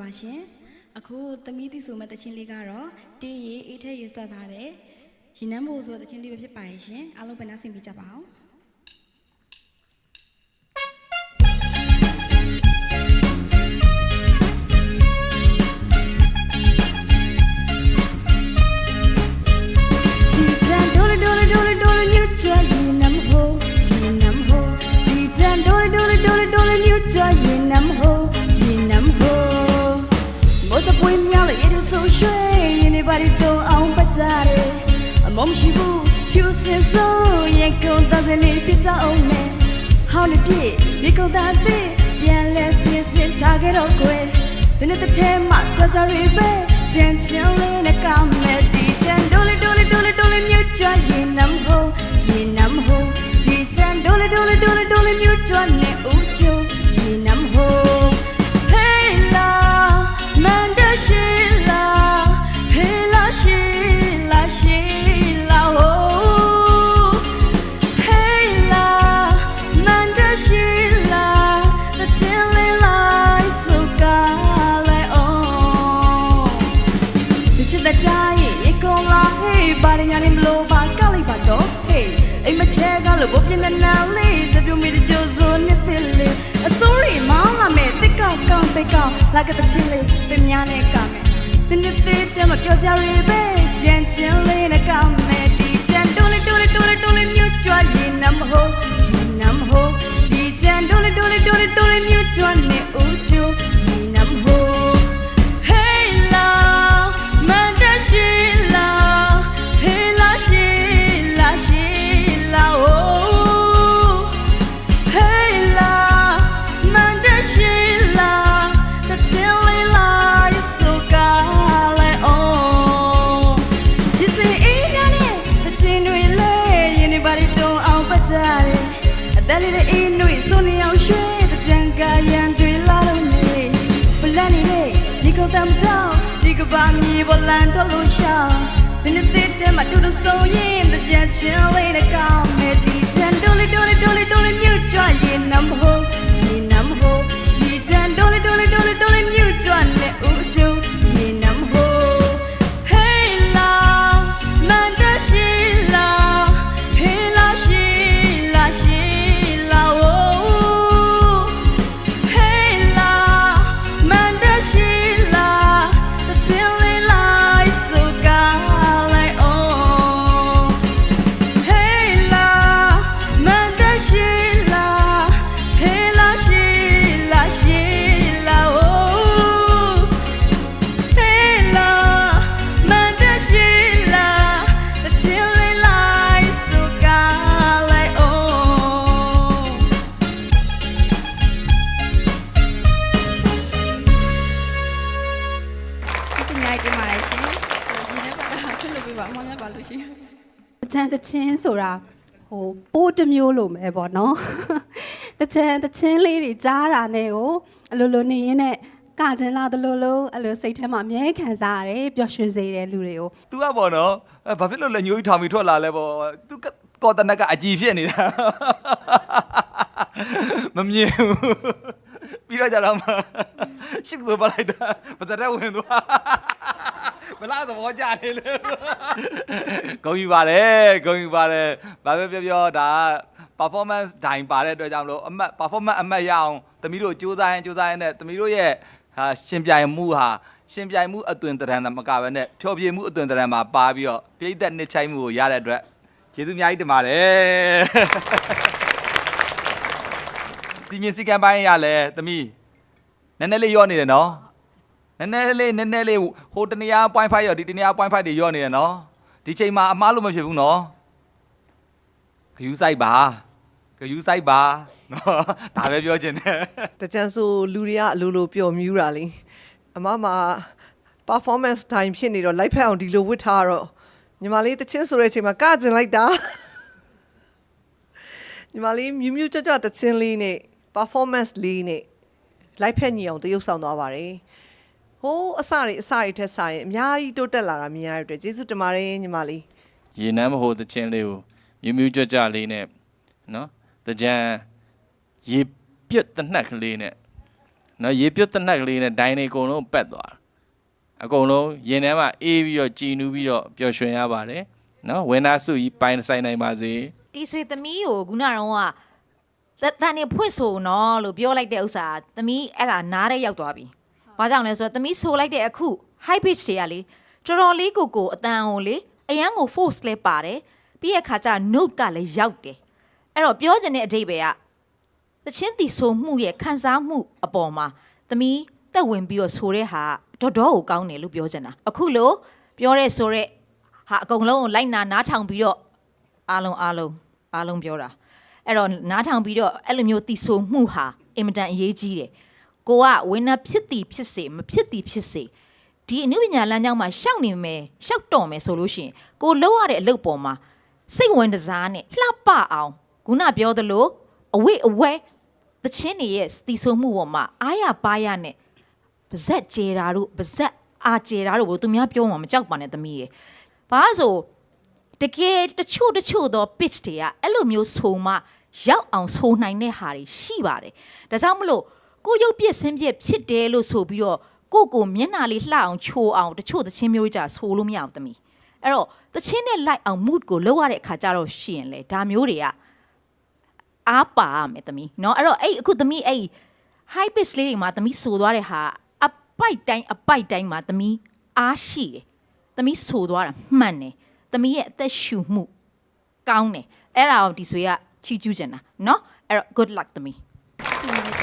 ပါရှင်အခုသမီးသီဆိုမဲ့တခြင်းလေးကတော့တေးရီအေးထက်ရေဆက်ထားတဲ့ရင်နှမ်းဖို့ဆိုတဲ့တခြင်းလေးပဲဖြစ်ပါရဲ့ရှင်အားလုံးပဲနားဆင်ပြကြပါအောင် မုံရှိဘူးဖြူစင်စိုးရေကုန်သားစလေးပြချအောင်မယ်ဟောင်းနေပြည့်ရေကုန်သားသေးပြန်လဲပြင်ဆင်ထားကြတော့ကွယ်ဒီနေ့တစ်ထဲမှာကြော်စရီပဲချင်ချင်လေးနဲ့ကောင်းမယ်ဒီချန်ဒိုလီဒိုလီဒိုလီ hey ဘာရညာနေမလို့ပါကောက်လိုက်ပါတော့ hey အိမ်မထဲကလို့ဘုပြင်းတဲ့နာလေးစပြုံးမိတဲ့ကြိုးစိုးနေတဲ့လေအစိုးရမောင်းလာမဲ့တစ်ကောက်ကောင်းတစ်ကောက်လာကတဲ့ချင်းလေးတင်များနဲ့ကမယ်တင်းတဲ့တဲ့မပြောကြရပဲကြမ်းချင်းလေးနဲ့ကမယ်ဒီကြမ်းတိုးလေးတိုးလေးတိုးလေးတိုးလေးမြူကြွရင်နမဟုတ်ရင်နမဟုတ်ဒီကြမ်းတိုးလေးတိုးလေးတိုးလေးတိုးလေးမြူကြွနေဦးချို တဲ့အေးနွေစုံနေအောင်ရွှေတဲ့ကြံကရန်တွေလာလို့နေပလန်နေလေဒီကောင်တမ်တောင်းဒီကဘာမီဘလန်တော့လို့ရှောင်းဒီနေ့တဲ့တဲမှာတူလို့ဆိုရင်တကြချင်းလေးနဲ့ကောင်းမယ်ဒီချန်တိုလီတိုလီတိုလီတိုလီမြူကြွရင်နမ်ဟိုရ တချမ်းတချင်းဆိုတာဟိုပိုးတစ်မျိုးလိုပဲပေါ့နော်တချမ်းတချင်းလေးတွေကြားတာနဲ့ကိုအလိုလိုနေရင်းနဲ့ကချင်လာတလို့လို့အလိုစိတ်ထဲမှာအမြဲခံစားရတယ်ပျော်ရွှင်စေတယ်လူတွေကို तू ကပေါ့နော်အဲဘာဖြစ်လို့လဲညိုကြီးထောင်ပြီးထွက်လာလဲပေါ့ तू ကကော်တနက်ကအကြည်ဖြစ်နေတာမမြင်ဘူးပြီးတော့ကြတော့မှရှစ်ဆိုပါလိုက်တာမတရက်ဝင်သွား မလားသဘောကျနေလေဂုံယူပါတယ်ဂုံယူပါတယ်ဘာပဲပြောပြောဒါက performance ဒိုင်ပါတဲ့အတွက်ကြောင့်မလို့အမှတ် performance အမှတ်ရအောင်သမီးတို့စူးစမ်းရင်စူးစမ်းရင်နဲ့သမီးတို့ရဲ့ဟာရှင်ပြိုင်မှုဟာရှင်ပြိုင်မှုအသွင်သဏ္ဍာန်မကဘဲနဲ့ဖျော်ဖြေမှုအသွင်သဏ္ဍာန်မှာပါပြီးတော့ပြိသက်နှစ်ချိုင်းမှုကိုရတဲ့အတွက်ကျေးဇူးအများကြီးတင်ပါတယ်ဒီမြင်စည်းကမ်းပိုင်းရလဲသမီးနည်းနည်းလေးရော့နေတယ်နော် နည်းနည်းလေးနည်းနည်းလေးဟိုတနေရာ point 5ရောဒီတနေရာ point 5တွေရော့နေတယ်နော်ဒီချိန်မှာအမားလို့မဖြစ်ဘူးနော်ဂယူးဆိုင်ပါဂယူးဆိုင်ပါနော်ဒါပဲပြောချင်တယ်တကြံဆိုလူတွေကအလိုလိုပျော်မြူးတာလေအမမ performance time ဖြစ်နေတော့ live ဖက်အောင်ဒီလိုဝတ်ထားတော့ညီမလေးတချင်းဆိုတဲ့အချိန်မှာကကျင်လိုက်တာညီမလေးမြူးမြူးကြွကြွတချင်းလေးနဲ့ performance လေးနဲ့ live ဖက်ညီအောင်တရုပ်ဆောင်သွားပါတယ် ဟိုးအစတွေအစတွေထက်ဆိုင်အများကြီးတိုးတက်လာတာမြင်ရတဲ့အတွက်ကျေးဇူးတင်ပါတယ်ညီမလေးရေနမ်းမဟိုသချင်းလေးကိုမြူးမြူးကြွကြွလေးနဲ့နော်တကြံရေပြက်တနှက်ကလေးနဲ့နော်ရေပြုတ်တနက်ကလေးနဲ့ဒိုင်းတွေအကုန်လုံးပက်သွားတာအကုန်လုံးရင်ထဲမှာအေးပြီးတော့ကြည်နူးပြီးတော့ပျော်ရွှင်ရပါတယ်နော်ဝင်းသားစုကြီးပိုင်ဆိုင်နိုင်ပါစေတီဆွေသမီးကိုခုနကတော့ကသက်တန်နေဖွင့်ဆိုနော်လို့ပြောလိုက်တဲ့ဥစ္စာသမီးအဲ့ဒါနားတဲ့ရောက်သွားပြီ။ ဘာကြောင့်လဲဆိုတော့သမီးဆိုလိုက်တဲ့အခု high pitch တွေကလေတော်တော်လေးကိုကိုအတန်ကိုလေအရန်ကို force လဲပါတယ်။ပြီးရခါကျ note ကလည်းရောက်တယ်။အဲ့တော့ပြောချင်တဲ့အဓိပ္ပာယ်ကသချင်းတီဆိုမှုရဲ့ခံစားမှုအပေါ်မှာသမီးတက်ဝင်ပြီးတော့ဆိုတဲ့ဟာတော်တော်ကိုကောင်းတယ်လို့ပြောချင်တာ။အခုလို့ပြောတဲ့ဆိုတဲ့ဟာအကုန်လုံးကိုလိုက်နာနားထောင်ပြီးတော့အားလုံးအားလုံးအားလုံးပြောတာအဲ့တော့နားထောင်ပြီးတော့အဲ့လိုမျိုးတီဆိုမှုဟာအင်မတန်အရေးကြီးတယ် ကိုကဝင်းနာဖြစ်သည်ဖြစ်စေမဖြစ်သည်ဖြစ်စေဒီအနုပညာလမ်းကြောင်းမှာရှောက်နေမယ်ရှောက်တော်မယ်ဆိုလို့ရှိရင်ကိုလှုပ်ရတဲ့အလုပ်ပေါ်မှာစိတ်ဝင်တစားနဲ့လှပအောင်ခုနပြောသလိုအဝိအဝဲသချင်းတွေရဲ့တီဆိုမှုပေါ်မှာအားရပါရနဲ့ပါဇက်ကျေတာတို့ပါဇက်အာကျေတာတို့ဘယ်သူများပြောမှမကြောက်ပါနဲ့သမီးရေဘာလို့ဆိုတကယ်တချို့တချို့သော pitch တွေကအဲ့လိုမျိုးဆိုမှရောက်အောင်ဆိုနိုင်တဲ့ဟာတွေရှိပါတယ်။ဒါကြောင့်မလို့ ကိုရုပ်ပြစ်ဆင်းပြစ်ဖြစ်တယ်လို့ဆိုပြီးတော့ကိုကိုမျက်နှာလေးလှအောင်ချိုးအောင်တချို့သချင်းမျိုးကြဆိုလို့မရဘူးသမီး။အဲ့တော့သချင်းနဲ့ like အောင် mood ကိုလောက်ရတဲ့အခါကျတော့ရှိရင်လေဒါမျိုးတွေကအားပါရမယ်သမီးเนาะအဲ့တော့အဲ့အခုသမီးအဲ့ high pitch လေးတွေမှာသမီးဆိုသွားတဲ့ဟာအပိုက်တိုင်းအပိုက်တိုင်းမှာသမီးအားရှိတယ်။သမီးဆိုသွားတာမှန်တယ်။သမီးရဲ့အသက်ရှူမှုကောင်းတယ်။အဲ့ဒါကိုဒီဆွေကချီးကျူးချင်တာเนาะအဲ့တော့ good luck သမီး ဆုနေကြ